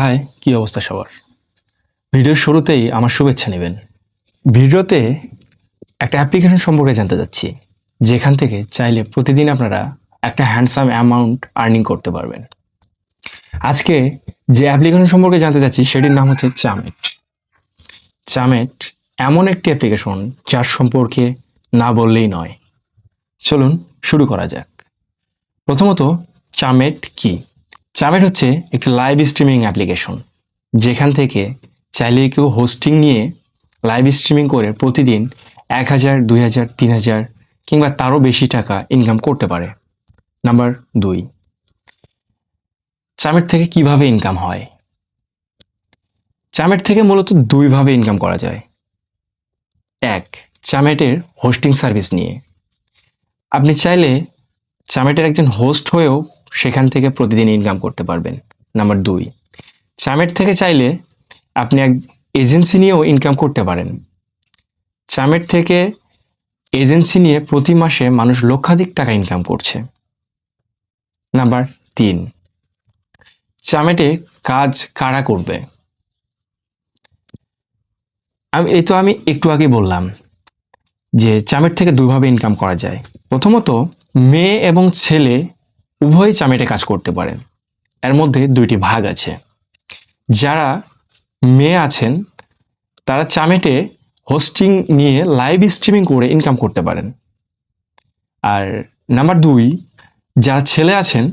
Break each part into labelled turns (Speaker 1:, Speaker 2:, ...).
Speaker 1: High, কি অবস্থা সবার? ভিডিওর শুরুতেই আমার শুভেচ্ছা নেবেন। ভিডিওতে একটা অ্যাপ্লিকেশন সম্পর্কে জানতে যাচ্ছি, যেখান থেকে চাইলে প্রতিদিন আপনারা একটা হ্যান্ডসাম অ্যামাউন্ট আর্নিং করতে পারবেন। আজকে যে অ্যাপ্লিকেশন সম্পর্কে জানতে যাচ্ছি, সেটির নাম হচ্ছে চামেট চামেট এমন একটি অ্যাপ্লিকেশন যার সম্পর্কে না বললেই নয়। চলুন শুরু করা যাক। প্রথমত চামেট কি? চামেট হচ্ছে একটি লাইভ স্ট্রিমিং অ্যাপ্লিকেশন যেখান থেকে চাইলে কেউ হোস্টিং নিয়ে লাইভ স্ট্রিমিং করে প্রতিদিন এক হাজার, দুই হাজার, তিন হাজার কিংবা তারও বেশি টাকা ইনকাম করতে পারে। নাম্বার দুই চামেট থেকে কীভাবে ইনকাম হয়? চামেট থেকে মূলত দুইভাবে ইনকাম করা যায়। এক, চামেটের হোস্টিং সার্ভিস নিয়ে। আপনি চাইলে চামেটের একজন হোস্ট হয়েও সেখান থেকে প্রতিদিন ইনকাম করতে পারবেন। নাম্বার দুই চামেট থেকে চাইলে আপনি এক এজেন্সি নিয়েও ইনকাম করতে পারেন। চামেট থেকে এজেন্সি নিয়ে প্রতি মাসে মানুষ লক্ষাধিক টাকা ইনকাম করছে। নাম্বার তিন চামেটে কাজ কারা করবে? আমি এই তো আমি একটু আগে বললাম যে চামেট থেকে দুইভাবে ইনকাম করা যায়। প্রথমত, মেয়ে এবং ছেলে উভয়ই চামেটে কাজ করতে পারেন এর মধ্যে দুইটি ভাগ আছে। যারা মেয়ে আছেন, তারা চামেটে হোস্টিং নিয়ে লাইভ স্ট্রিমিং করে ইনকাম করতে পারেন। আর নাম্বার দুই, যারা ছেলে আছেন,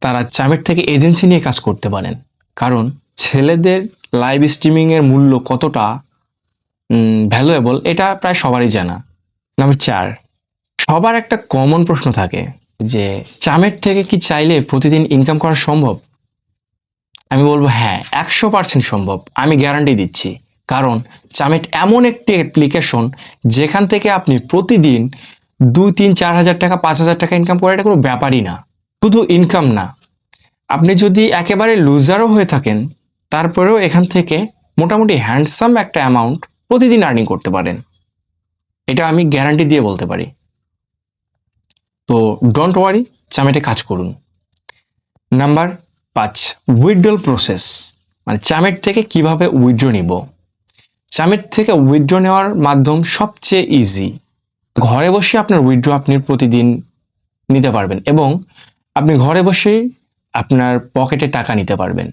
Speaker 1: তারা চামেট থেকে এজেন্সি নিয়ে কাজ করতে পারেন। কারণ ছেলেদের লাইভ স্ট্রিমিংয়ের মূল্য কতটা ভ্যালুয়েবল এটা প্রায় সবারই জানা। নাম্বার চার, সবার একটা কমন প্রশ্ন থাকে। যে চামের থেকে কি চাইলে প্রতিদিন ইনকাম করা সম্ভব? আমি বলব হ্যাঁ একশো পার্সেন্ট সম্ভব। আমি গ্যারান্টি দিচ্ছি। কারণ চামেট এমন একটি অ্যাপ্লিকেশন যেখান থেকে আপনি প্রতিদিন দুই, তিন, চার হাজার টাকা, পাঁচ হাজার টাকা ইনকাম করা এটা কোনো ব্যাপারই না। শুধু ইনকাম না। আপনি যদি একেবারে লুজারও হয়ে থাকেন, তারপরেও এখান থেকে মোটামুটি হ্যান্ডসাম একটা অ্যামাউন্ট প্রতিদিন আর্নিং করতে পারেন। এটা আমি গ্যারান্টি দিয়ে বলতে পারি। তো ডোন্ট ওয়ারি চামেটে কাজ করুন। নাম্বার পাঁচ উইথড্রল প্রসেস মানে চামেট থেকে কীভাবে উইথড্র নিব? চামেট থেকে উইথড্র নেওয়ার মাধ্যম সবচেয়ে ইজি ঘরে বসে আপনার উইথড্র আপনি প্রতিদিন নিতে পারবেন এবং আপনি ঘরে বসেই আপনার পকেটে টাকা নিতে পারবেন।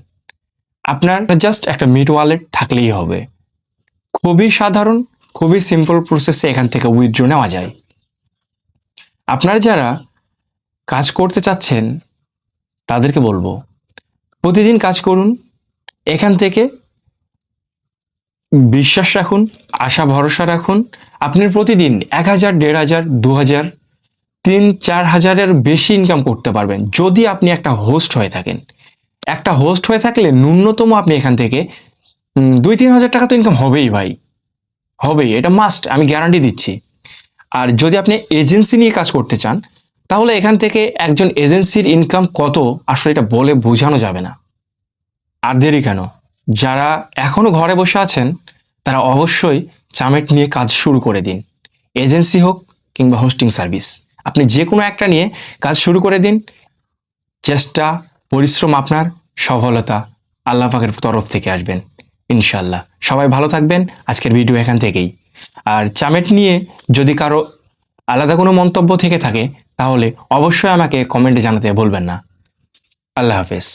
Speaker 1: আপনার জাস্ট একটা মিট ওয়ালেট থাকলেই হবে। খুবই সাধারণ, খুবই সিম্পল প্রসেসে এখান থেকে উইথড্র নেওয়া যায়। আপনারা যারা কাজ করতে চাচ্ছেন, তাদেরকে বলব, প্রতিদিন কাজ করুন, এখান থেকে বিশ্বাস রাখুন, আশা ভরসা রাখুন। আপনি প্রতিদিন এক হাজার, দেড় হাজার, দু হাজার, তিন, চার হাজারের বেশি ইনকাম করতে পারবেন, যদি আপনি একটা হোস্ট হয়ে থাকেন। একটা হোস্ট হয়ে থাকলে ন্যূনতম আপনি এখান থেকে দুই, তিন হাজার টাকা তো ইনকাম হবেই ভাই, হবেই, এটা মাস্ট আমি গ্যারান্টি দিচ্ছি। আর যদি আপনি এজেন্সি নিয়ে কাজ করতে চান, তাহলে এখান থেকে একজন এজেন্সির ইনকাম কত আসলে এটা বলে বোঝানো যাবে না। আর দেরি কেন? যারা এখনও ঘরে বসে আছেন, তারা অবশ্যই চামেট নিয়ে কাজ শুরু করে দিন। এজেন্সি হোক কিংবা হোস্টিং সার্ভিস আপনি যে কোনো একটা নিয়ে কাজ শুরু করে দিন। চেষ্টা, পরিশ্রম আপনার, সফলতা আল্লাহ পাকের তরফ থেকে আসবেন ইনশাল্লাহ সবাই ভালো থাকবেন। আজকের ভিডিও এখান থেকেই। আর চামেট নিয়ে যদি কারও আলাদা কোনো মন্তব্য থেকে থাকে, তাহলে অবশ্যই আমাকে কমেন্টে জানাতে বলবেন না। আল্লাহ হাফেজ।